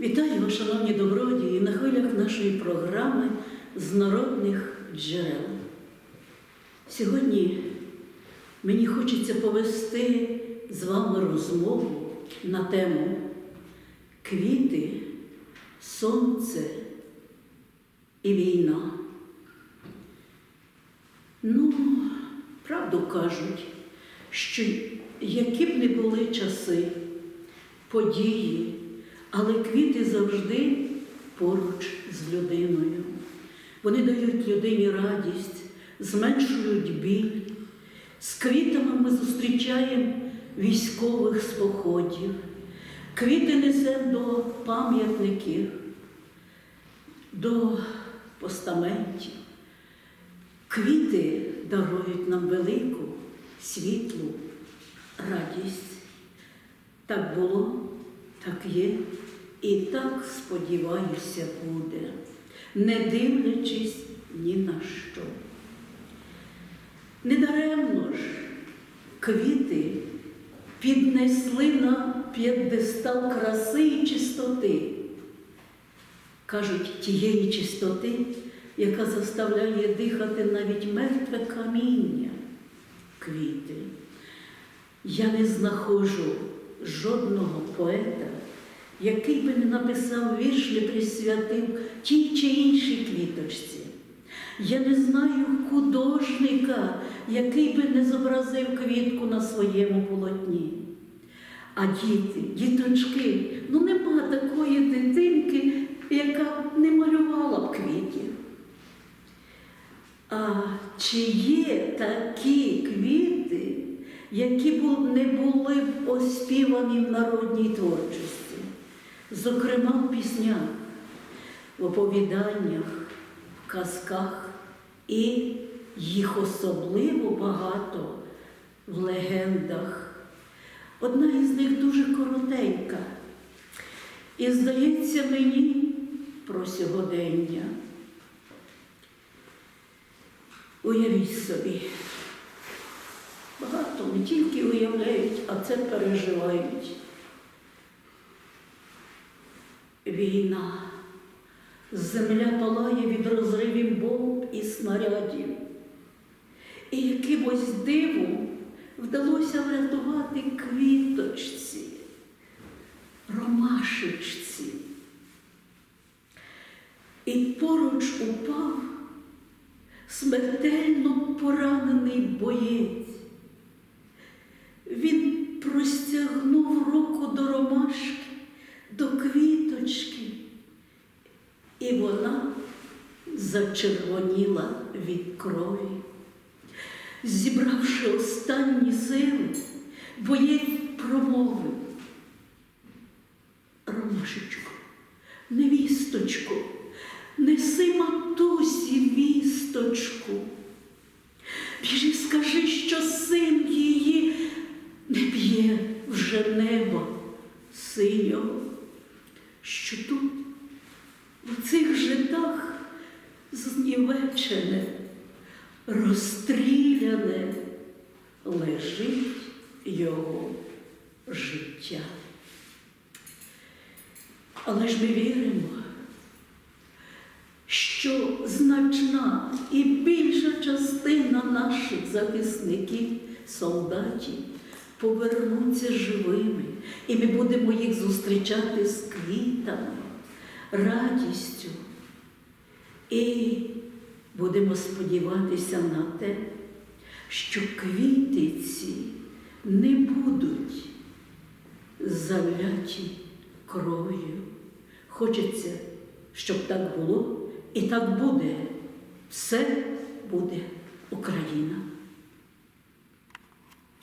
Вітаю вас, шановні добродії, на хвилях нашої програми з народних джерел. Сьогодні мені хочеться повести з вами розмову на тему квіти, сонце і війна. Ну, правду кажуть, що які б не були часи, події, але квіти завжди поруч з людиною. Вони дають людині радість, зменшують біль. З квітами ми зустрічаємо військових з походів. Квіти несемо до пам'ятників, до постаментів. Квіти дарують нам велику, світлу радість. Так було, так є, і так, сподіваюся, буде, не дивлячись ні на що. Недаремно ж квіти піднесли на п'єдестал краси і чистоти. Кажуть, тієї чистоти, яка заставляє дихати навіть мертве каміння, квіти. Я не знаходжу жодного поета, який би не написав вірш, не присвятив тій чи іншій квіточці. Я не знаю художника, який би не зобразив квітку на своєму полотні. А діти, діточки, ну нема такої дитинки, яка б не малювала б квітів. А чи є такі квіти, які бу- не були б оспівані в народній творчості, зокрема в піснях, в оповіданнях, в казках і їх особливо багато в легендах. Одна із них дуже коротенька. І здається мені про сьогодення. Уявіть собі, багато не тільки уявляють, а це переживають. Війна. Земля палає від розривів бомб і снарядів. І якимось дивом вдалося врятувати квіточці, ромашечці. І поруч упав смертельно поранений боєць. Він простягнув руку до ромашки, до квіточки, і вона зачервоніла від крові. Зібравши останні сили, боєць промовив. Ромашечко, невісточко, неси матусі вісточку. Біжи, скажи, що син її не б'є вже неба синього, що тут, в цих житах, знівечене, розстріляне, лежить його життя. Але ж ми віримо, що значна і більша частина наших захисників, солдатів повернуться живими, і ми будемо їх зустрічати з квітами, радістю. І будемо сподіватися на те, що квіти ці не будуть завляті кров'ю. Хочеться, щоб так було, і так буде. Все буде Україна.